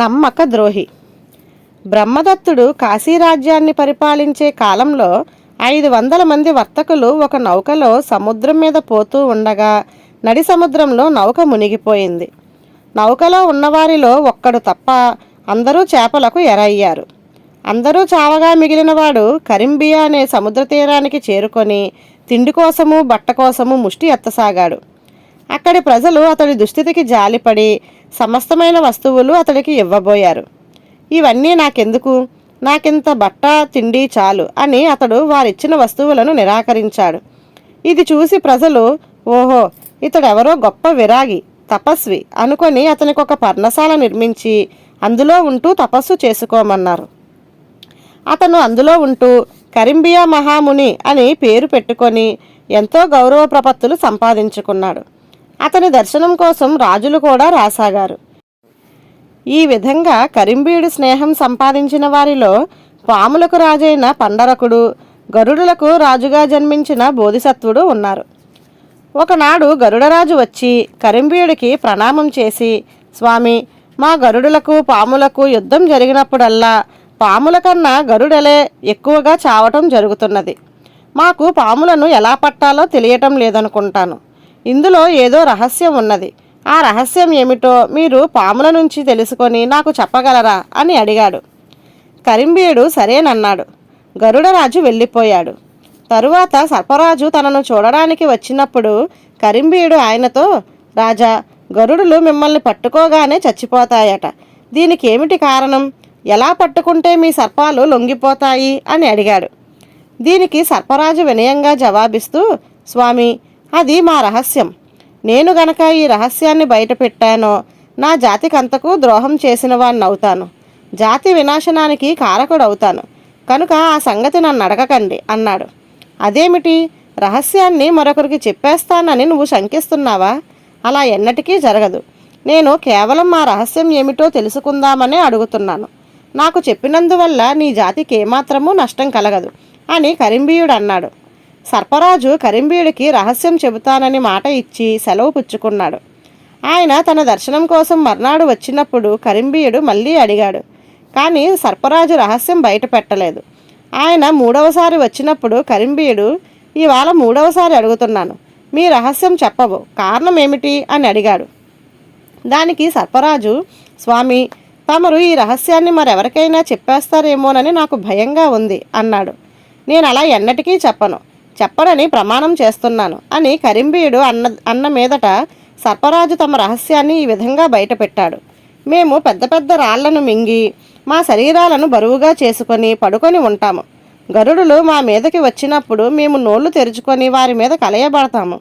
నమ్మక ద్రోహి. బ్రహ్మదత్తుడు కాశీరాజ్యాన్ని పరిపాలించే కాలంలో ఐదు వందల మంది వర్తకులు ఒక నౌకలో సముద్రం మీద పోతూ ఉండగా నడి సముద్రంలో నౌక మునిగిపోయింది. నౌకలో ఉన్నవారిలో ఒక్కడు తప్ప అందరూ చేపలకు ఎరయ్యారు. అందరూ చావగా మిగిలినవాడు కరింబియా అనే సముద్ర తీరానికి చేరుకొని తిండి కోసము బట్ట కోసము ముష్టి ఎత్తసాగాడు. అక్కడి ప్రజలు అతడి దుస్థితికి జాలిపడి సమస్తమైన వస్తువులు అతడికి ఇవ్వబోయారు. ఇవన్నీ నాకెందుకు? నాకింత బట్ట తిండి చాలు అని అతడు వారిచ్చిన వస్తువులను నిరాకరించాడు. ఇది చూసి ప్రజలు ఓహో ఇతడెవరో గొప్ప విరాగి తపస్వి అనుకొని అతనికి ఒక పర్ణశాల నిర్మించి అందులో ఉంటూ తపస్సు చేసుకోమన్నారు. అతను అందులో ఉంటూ కరింబియా మహాముని అని పేరు పెట్టుకొని ఎంతో గౌరవ ప్రపత్తులు సంపాదించుకున్నాడు. అతని దర్శనం కోసం రాజులు కూడా రాసాగారు. ఈ విధంగా కరింబీయుడి స్నేహం సంపాదించిన వారిలో పాములకు రాజైన పండరకుడు గరుడులకు రాజుగా జన్మించిన బోధిసత్వుడు ఉన్నారు. ఒకనాడు గరుడరాజు వచ్చి కరింబీయుడికి ప్రణామం చేసి స్వామి మా గరుడులకు పాములకు యుద్ధం జరిగినప్పుడల్లా పాముల కన్నా గరుడలే ఎక్కువగా చావటం జరుగుతున్నది. మాకు పాములను ఎలా పట్టాలో తెలియటం లేదనుకుంటాను. ఇందులో ఏదో రహస్యం ఉన్నది. ఆ రహస్యం ఏమిటో మీరు పాముల నుంచి తెలుసుకొని నాకు చెప్పగలరా? అని అడిగాడు. కరింబీయుడు సరేనన్నాడు. గరుడరాజు వెళ్ళిపోయాడు. తరువాత సర్పరాజు తనను చూడడానికి వచ్చినప్పుడు కరింబీయుడు ఆయనతో రాజా గరుడులు మిమ్మల్ని పట్టుకోగానే చచ్చిపోతాయట. దీనికి ఏమిటి కారణం? ఎలా పట్టుకుంటే మీ సర్పాలు లొంగిపోతాయి? అని అడిగాడు. దీనికి సర్పరాజు వినయంగా జవాబిస్తూ స్వామి అది మా రహస్యం. నేను గనక ఈ రహస్యాన్ని బయటపెట్టానో నా జాతికంతకు ద్రోహం చేసిన వాణ్ణి అవుతాను జాతి వినాశనానికి కారకుడవుతాను. కనుక ఆ సంగతి నన్ను అడగకండి అన్నాడు. అదేమిటి? రహస్యాన్ని మరొకరికి చెప్పేస్తానని నువ్వు శంకిస్తున్నావా? అలా ఎన్నటికీ జరగదు. నేను కేవలం మా రహస్యం ఏమిటో తెలుసుకుందామనే అడుగుతున్నాను. నాకు చెప్పినందువల్ల నీ జాతికి ఏమాత్రమూ నష్టం కలగదు అని కరింబీయుడు అన్నాడు సర్పరాజు కరింబీయుడికి రహస్యం చెబుతానని మాట ఇచ్చి సెలవు పుచ్చుకున్నాడు. ఆయన తన దర్శనం కోసం మర్నాడు వచ్చినప్పుడు కరింబీయుడు మళ్ళీ అడిగాడు. కానీ సర్పరాజు రహస్యం బయట పెట్టలేదు ఆయన మూడవసారి వచ్చినప్పుడు కరింబీయుడు ఇవాళ మూడవసారి అడుగుతున్నాను. మీ రహస్యం చెప్పవు. కారణం ఏమిటి? అని అడిగాడు. దానికి సర్పరాజు స్వామి తమరు ఈ రహస్యాన్ని మరెవరికైనా చెప్పేస్తారేమోనని నాకు భయంగా ఉంది అన్నాడు. నేను అలా ఎన్నటికీ చెప్పను. చెప్పనని ప్రమాణం చేస్తున్నాను అని కరింబీయుడు అన్న అన్న మీదట సర్పరాజు తమ రహస్యాన్ని ఈ విధంగా బయటపెట్టాడు. మేము పెద్ద పెద్ద రాళ్ళను మింగి మా శరీరాలను బరువుగా చేసుకొని పడుకొని ఉంటాము. గరుడులు మా మీదకి వచ్చినప్పుడు మేము నోళ్ళు తెరుచుకొని వారి మీద కలయబడతాము.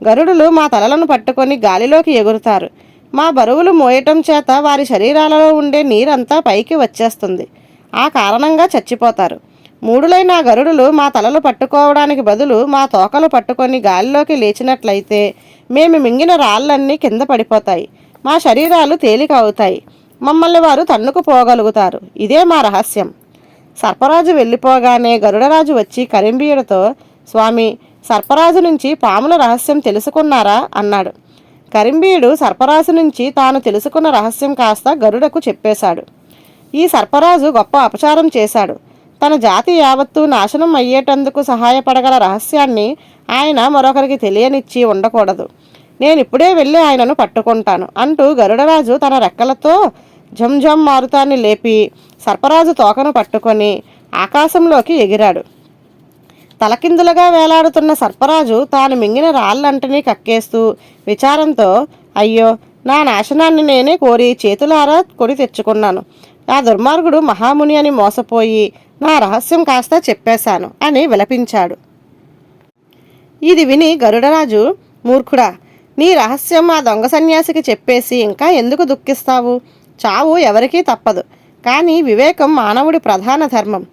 గరుడులు మా తలలను పట్టుకొని గాలిలోకి ఎగురుతారు. మా బరువులు మోయటం చేత వారి శరీరాలలో ఉండే నీరంతా పైకి వచ్చేస్తుంది. ఆ కారణంగా చచ్చిపోతారు. మూడులైన గరుడులు మా తలలు పట్టుకోవడానికి బదులు మా తోకలు పట్టుకొని గాలిలోకి లేచినట్లయితే మేము మింగిన రాళ్ళన్నీ కింద పడిపోతాయి. మా శరీరాలు తేలిక అవుతాయి మమ్మల్ని వారు తన్నుకు పోగలుగుతారు. ఇదే మా రహస్యం. సర్పరాజు వెళ్ళిపోగానే గరుడరాజు వచ్చి కరింబీయుడితో స్వామి సర్పరాజు నుంచి పాముల రహస్యం తెలుసుకున్నారా? అన్నాడు. కరింబీయుడు సర్పరాజు నుంచి తాను తెలుసుకున్న రహస్యం కాస్త గరుడకు చెప్పేశాడు. ఈ సర్పరాజు గొప్ప అపచారం చేశాడు. తన జాతి యావత్తు నాశనం అయ్యేటందుకు సహాయపడగల రహస్యాన్ని ఆయన మరొకరికి తెలియనిచ్చి ఉండకూడదు. నేను ఇప్పుడే వెళ్ళి ఆయనను పట్టుకుంటాను అంటూ గరుడరాజు తన రెక్కలతో జంజం మారుతాన్ని లేపి సర్పరాజు తోకను పట్టుకొని ఆకాశంలోకి ఎగిరాడు. తలకిందులుగా వేలాడుతున్న సర్పరాజు తాను మింగిన రాళ్ళంటిని కక్కేస్తూ విచారంతో అయ్యో నా నాశనాన్ని నేనే కోరి చేతులారా కొని తెచ్చుకున్నాను. ఆ దుర్మార్గుడు మహాముని అని మోసపోయి నా రహస్యం కాస్త చెప్పేశాను అని విలపించాడు. ఇది విని గరుడరాజు మూర్ఖుడా నీ రహస్యం ఆ దొంగ సన్యాసికి చెప్పేసి ఇంకా ఎందుకు దుఃఖిస్తావు? చావు ఎవరికీ తప్పదు. కానీ వివేకం మానవుడి ప్రధాన ధర్మం.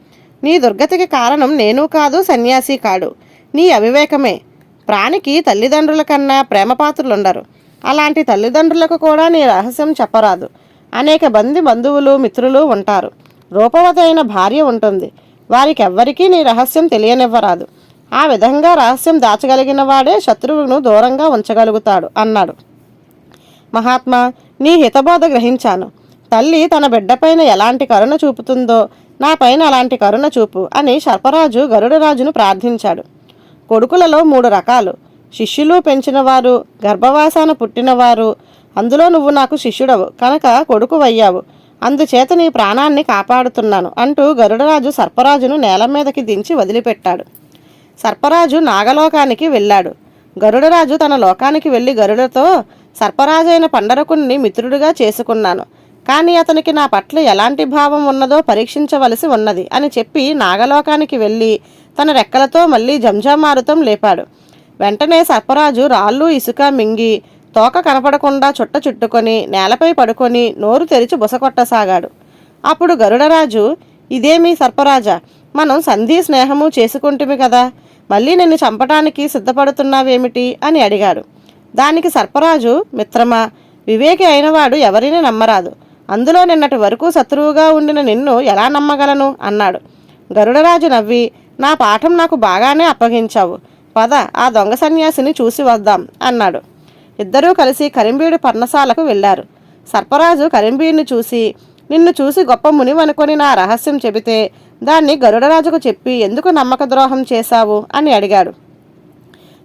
నీ దుర్గతికి కారణం నేను కాదు సన్యాసి కాడు. నీ అవివేకమే. ప్రాణికి తల్లిదండ్రుల కన్నా ప్రేమపాత్రులుండరు. అలాంటి తల్లిదండ్రులకు కూడా నీ రహస్యం చెప్పరాదు. అనేక మంది బంధువులు మిత్రులు ఉంటారు. రూపవతైన భార్య ఉంటుంది. వారికి ఎవ్వరికీ నీ రహస్యం తెలియనివ్వరాదు. ఆ విధంగా రహస్యం దాచగలిగిన వాడే శత్రువును దూరంగా ఉంచగలుగుతాడు అన్నాడు. మహాత్మా నీ హితబోధ గ్రహించాను. తల్లి తన బిడ్డపైన ఎలాంటి కరుణ చూపుతుందో నా పైన అలాంటి కరుణ చూపు అని సర్పరాజు గరుడరాజును ప్రార్థించాడు. కొడుకులలో మూడు రకాలు. శిష్యులు పెంచినవారు గర్భవాసాన పుట్టినవారు అందులో నువ్వు నాకు శిష్యుడవు కనుక కొడుకు వయ్యావు అందుచేత నీ ప్రాణాన్ని కాపాడుతున్నాను అంటూ గరుడరాజు సర్పరాజును నేల మీదకి దించి వదిలిపెట్టాడు. సర్పరాజు నాగలోకానికి వెళ్ళాడు. గరుడరాజు తన లోకానికి వెళ్ళి గరుడతో సర్పరాజైన పండరకుణ్ణి మిత్రుడిగా చేసుకున్నాను. కానీ అతనికి నా పట్ల ఎలాంటి భావం ఉన్నదో పరీక్షించవలసి ఉన్నది అని చెప్పి నాగలోకానికి వెళ్ళి తన రెక్కలతో మళ్ళీ జంజామారుతం లేపాడు. వెంటనే సర్పరాజు రాళ్ళు ఇసుక మింగి తోక కనపడకుండా చుట్ట చుట్టుకొని నేలపై పడుకొని నోరు తెరిచి బుసకొట్టసాగాడు అప్పుడు గరుడరాజు ఇదేమి సర్పరాజా మనం సంధి స్నేహము చేసుకుంటుమి కదా మళ్ళీ నిన్ను చంపటానికి సిద్ధపడుతున్నావేమిటి? అని అడిగాడు. దానికి సర్పరాజు మిత్రమా వివేకి అయినవాడు ఎవరిని నమ్మరాదు. అందులో నిన్నటి వరకు శత్రువుగా ఉండిన నిన్ను ఎలా నమ్మగలను? అన్నాడు. గరుడరాజు నవ్వి నా పాఠం నాకు బాగానే అప్పగించావు. పద ఆ దొంగ సన్యాసిని చూసి వద్దాం అన్నాడు. ఇద్దరూ కలిసి కరింబీడు పర్ణశాలకు వెళ్ళారు. సర్పరాజు కరింబీడిని చూసి నిన్ను చూసి గొప్ప మునివనుకొని నా రహస్యం చెబితే దాన్ని గరుడరాజుకు చెప్పి ఎందుకు నమ్మక ద్రోహం చేశావు? అని అడిగాడు.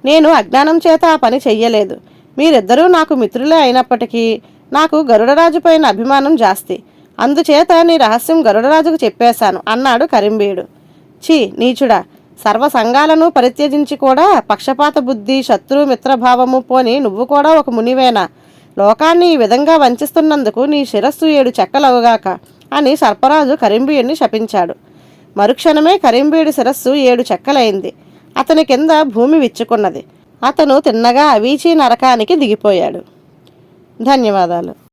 నేను అజ్ఞానం చేత ఆ పని చెయ్యలేదు. మీరిద్దరూ నాకు మిత్రులే అయినప్పటికీ నాకు గరుడరాజు పైన అభిమానం జాస్తి. అందుచేత నీ రహస్యం గరుడరాజుకు చెప్పేశాను అన్నాడు కరింబీడు. ఛీ నీచుడా సర్వ సంఘాలను పరిత్యజించి కూడా పక్షపాత బుద్ధి శత్రు మిత్రభావము పోని నువ్వు కూడా ఒక మునివేనా? లోకాన్ని ఈ విధంగా వంచిస్తున్నందుకు నీ శిరస్సు ఏడు చెక్కలవుగాక అని సర్పరాజు కరింబీయుడిని శపించాడు. మరుక్షణమే కరింబీయుడి శిరస్సు ఏడు చెక్కలైంది. అతని కింద భూమి విచ్చుకున్నది. అతను తిన్నగా అవీచి నరకానికి దిగిపోయాడు. ధన్యవాదాలు.